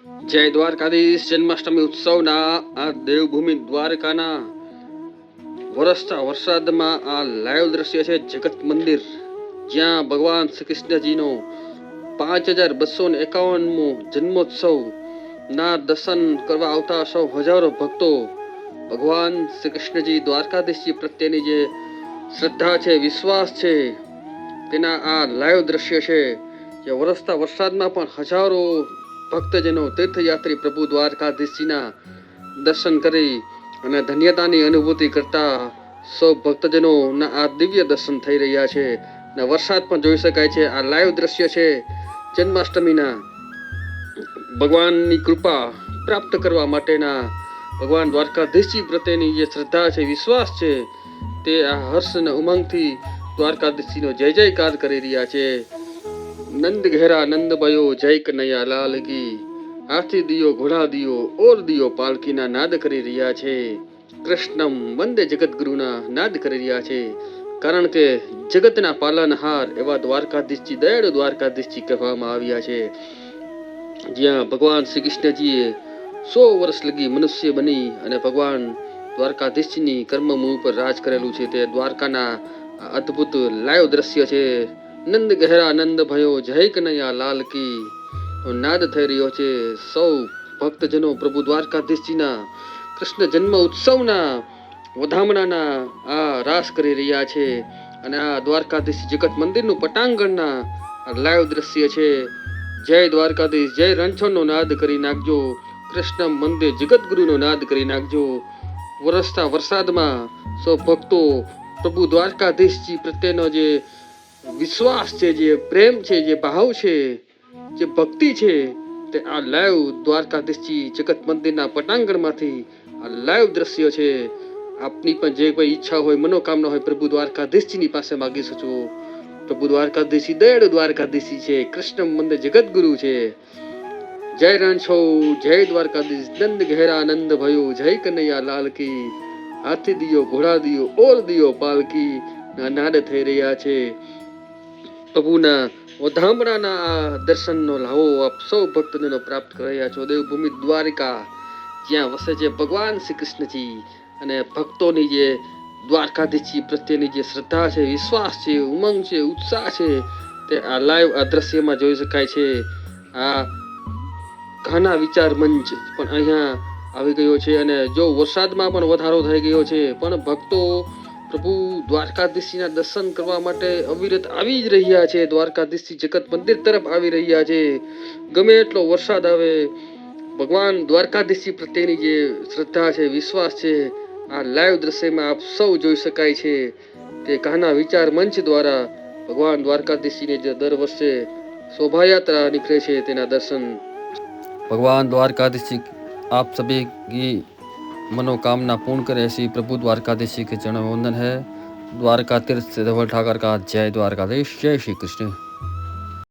જય દ્વારકાધીશ, જન્માષ્ટમી ઉત્સવના આ દેવભૂમિ દ્વારકાના વરસતા વરસાદમાં આ લાઈવ દ્રશ્ય છે જગત મંદિર. જ્યાં ભગવાન શ્રી કૃષ્ણજીનો પાંચ હજાર બસો ને એકાવનમો જન્મોત્સવ ના દર્શન કરવા આવતા સૌ હજારો ભક્તો ભગવાન શ્રી કૃષ્ણજી દ્વારકાધીશજી પ્રત્યેની જે શ્રદ્ધા છે, વિશ્વાસ છે, તેના આ લાઈવ દ્રશ્ય છે, જે વરસતા વરસાદમાં પણ હજારો ભક્તજનો તીર્થયાત્રી પ્રભુ દ્વારકાધીશજીના દર્શન કરી અને ધન્યતાની અનુભૂતિ કરતા સૌ ભક્તજનોના આ દિવ્ય દર્શન થઈ રહ્યા છે. અને વરસાદ પણ જોઈ શકાય છે. આ લાઈવ દ્રશ્ય છે જન્માષ્ટમીના. ભગવાનની કૃપા પ્રાપ્ત કરવા માટેના. ભગવાન દ્વારકાધીશજી પ્રત્યેની જે શ્રદ્ધા છે, વિશ્વાસ છે, તે આ હર્ષ અને ઉમંગથી દ્વારકાધીશજીનો જય જયકાર કરી રહ્યા છે. નંદ ઘેરા નંદ ભયો જય કનૈયા લાલ કી હાથી દિયો ઘોડા દિયો ઓર દિયો પાલકીના નાદ કરી રહ્યા છે કૃષ્ણમ વંદે જગતગુરુના નાદ કરી રહ્યા છે કારણ કે જગતના પાલનહાર એવા દ્વારકાધીશજી દયાળુ દ્વારકાધીશજી કહેવામાં આવ્યા છે। જ્યાં ભગવાન શ્રી કૃષ્ણજીએ સો વર્ષ લગી મનુષ્ય બની અને ભગવાન દ્વારકાધીશજીની કર્મભૂમિ પર રાજ કરેલું છે, તે દ્વારકાના અદ્ભુત લાઈવ દ્રશ્ય છે। નંદ ગહેરા નંદ ભયો જય કનૈયા લાલ કી નાદ થઈ રહ્યો છે સૌ ભક્તજનો પ્રભુ દ્વારકાધીશજીના કૃષ્ણ જન્મ ઉત્સવના વધામણાના આ રાસ કરી રહ્યા છે અને આ દ્વારકાધીશ જગત મંદિરનું પટાંગણના લાઈવ દ્રશ્ય છે જય દ્વારકાધીશ જય રણછોડનો નાદ કરી નાખજો કૃષ્ણ મંદિર જગતગુરુનો નાદ કરી નાખજો વરસતા વરસાદમાં સૌ ભક્તો પ્રભુ દ્વારકાધીશજી પ્રત્યેનો જે વિશ્વાસ છે, જે પ્રેમ છે, જે ભાવ છે, જે ભક્તિ છે, તે આ લાઈવ દ્વારકાધીશજી જગત મંદિરના પટાંગણમાંથી આ લાઈવ દ્રશ્ય છે. આપની પણ જે કોઈ ઈચ્છા હોય, મનોકામના હોય, પ્રભુ દ્વારકાધીશજીની પાસે માગી શકો પ્રભુ દ્વારકાધીશી દયાળુ દ્વારકાધીશી છે, કૃષ્ણ મંદિર જગતગુરુ છે. જય રણછોડ, જય દ્વારકાધીશ, નંદ ઘેરા, નંદ ભયો, જય કનૈયા લાલ કી. હાથી દિયો, ઘોડા દિયો, ઓર દિયો, પાલકી. ના નાદ થઈ રહ્યા છે. પ્રભુના વધામણાના આ દર્શનનો લાવો આપ સૌ ભક્તજનો પ્રાપ્ત કરી રહ્યા છો. દેવભૂમિ દ્વારિકા, જ્યાં વસે છે ભગવાન શ્રી કૃષ્ણજી અને ભક્તોની જે દ્વારકાધીશજી પ્રત્યેની જે શ્રદ્ધા છે, વિશ્વાસ છે, ઉમંગ છે, ઉત્સાહ છે, તે આ લાઈવ આ દ્રશ્યમાં જોઈ શકાય છે. આ ઘાના વિચાર મંચ પણ અહીંયા આવી ગયો છે અને જો વરસાદમાં પણ વધારો થઈ ગયો છે, પણ ભક્તો પ્રભુ દ્વારકાધીશજીના દર્શન કરવા માટે અવિરત આવી જ રહ્યા છે દ્વારકાધીશજી જગત મંદિર તરફ આવી રહ્યા છે ગમે એટલો વરસાદ આવે ભગવાન દ્વારકાધીશજી પ્રત્યેની જે શ્રદ્ધા છે વિશ્વાસ છે આ લાઈવ દ્રશ્યમાં આપ સૌ જોઈ શકાય છે તે કાના વિચાર મંચ દ્વારા ભગવાન દ્વારકાધીશજીને જે દર વર્ષે શોભાયાત્રા નીકળે છે તેના દર્શન भगवान द्वारकाधीश जी आप सभी की मनोकामना पूर्ण करे ऐसी प्रभु द्वारकाधीश जी के चरण में वंदन है द्वारका तीर्थ से धवल ठाकर का जय द्वारकाधीश जय श्री कृष्ण